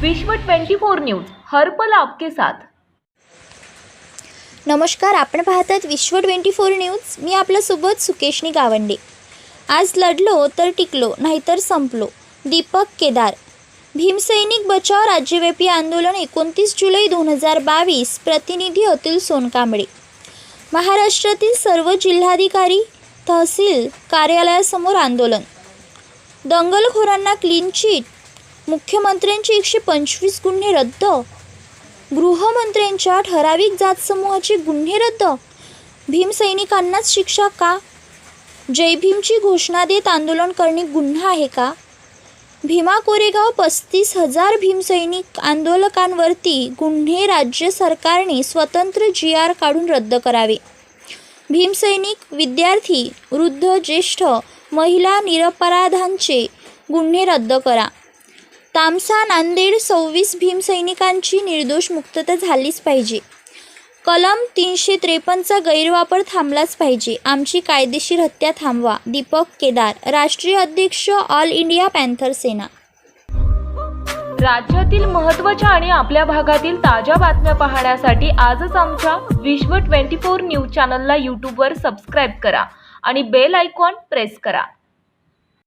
विश्व 24 न्यूज हर पल आपके साथ. नमस्कार आपण पाहतात विश्व ट्वेंटी फोर न्यूज. मी आपल्यासोबत सुकेशनी गावंडे. आज लढलो तर टिकलो नाहीतर संपलो. दीपक केदार. भीमसैनिक बचाव राज्यव्यापी आंदोलन एकोणतीस जुलै दोन हजार बावीस प्रतिनिधी अतुल सोनकांबळे. महाराष्ट्रातील सर्व जिल्हाधिकारी तहसील कार्यालयासमोर आंदोलन. दंगलखोरांना क्लीन चिट मुख्यमंत्र्यांचे एकशे पंचवीस गुन्हे रद्द. गृहमंत्र्यांच्या ठराविक जात समूहाचे गुन्हे रद्द. भीमसैनिकांनाच शिक्षा का? जय भीमची घोषणा देत आंदोलन करणे गुन्हा आहे का? भीमा कोरेगाव पस्तीस हजार भीमसैनिक आंदोलकांवरती गुन्हे राज्य सरकारने स्वतंत्र जी आर काढून रद्द करावे. भीमसैनिक विद्यार्थी वृद्ध ज्येष्ठ महिला निरपराधांचे गुन्हे रद्द करा. तामसा नांदेड सव्वीस भीमसैनिकांची निर्दोष मुक्तता झालीच पाहिजे. कलम तीनशे त्रेपन्नचा गैरवापर थांबलाच पाहिजे. आमची कायदेशीर हत्या थांबवा. दीपक केदार राष्ट्रीय अध्यक्ष ऑल इंडिया पॅन्थर सेना. राज्यातील महत्त्वाच्या आणि आपल्या भागातील ताज्या बातम्या पाहण्यासाठी आजच आमच्या विश्व 24 न्यूज चॅनलला यूट्यूबवर सबस्क्राईब करा आणि बेल आयकॉन प्रेस करा.